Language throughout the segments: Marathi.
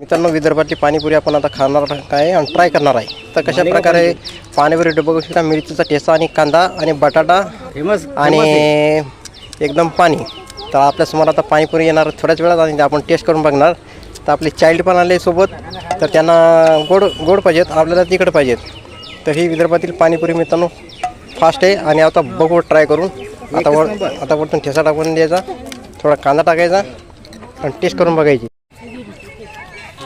मित्रांनो विदर्भातली पाणीपुरी आपण आता खाणार आहे आणि ट्राय करणार आहे. तर कशा प्रकारे पाणीपुरी बघू शकता? मिरचीचा ठेचा आणि कांदा आणि बटाटा फेमस आणि एकदम पाणी. तर आपल्यासमोर आता पाणीपुरी येणार थोड्याच वेळात आणि आपण टेस्ट करून बघणार. तर आपले चाइल्ड पण आले सोबत. तर त्यांना गोड गोड पाहिजेत आपल्याला तिखट पाहिजेत. तर ही विदर्भातील पाणीपुरी मित्रांनो फास्ट आहे. आणि आता बघू ट्राय करून. आता वर आता वरतून ठेसा टाकून द्यायचा. थोडा कांदा टाकायचा आणि टेस्ट करून बघायची.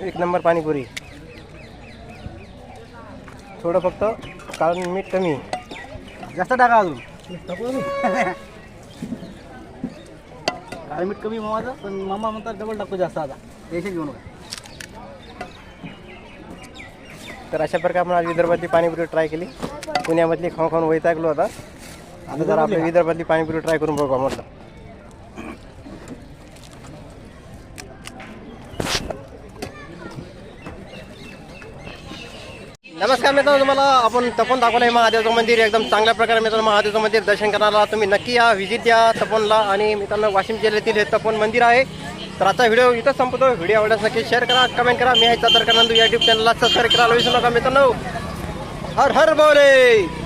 एक नंबर पाणीपुरी थोडं फक्त कारण मीठ कमी। जास्त टाका अजून। काळं मीठ कमी मामाचं पण मामा म्हणतात डबल टाकतो जास्त आता. टेन्शन घेऊ नका. तर अशा प्रकारे आपण आज विदर्भातली पाणीपुरी ट्राय केली. पुण्यामधली खाऊन खाऊन वैतागलो होता आता जर आपल्या विदर्भातली पाणीपुरी ट्राय करून बघू म्हटलं नमस्कार मित्रांनो तुम्हाला आपण तपन दाखवलं आहे महादेवचं मंदिर एकदम चांगल्या प्रकारे मित्रांनो महादेवचं मंदिर दर्शन करायला तुम्ही नक्की या व्हिजिट द्या तपनला आणि मित्रांनो वाशिम जिल्ह्यातील हे तपन मंदिर आहे. तर आजचा व्हिडिओ इथं संपतो. व्हिडिओ आवडल्यास नक्की शेअर करा कमेंट करा. मी आहे चादर नंदू या युट्यूब चॅनलला सबस्क्राईब करायला विसरू नका मित्रांनो. हर हर बोले!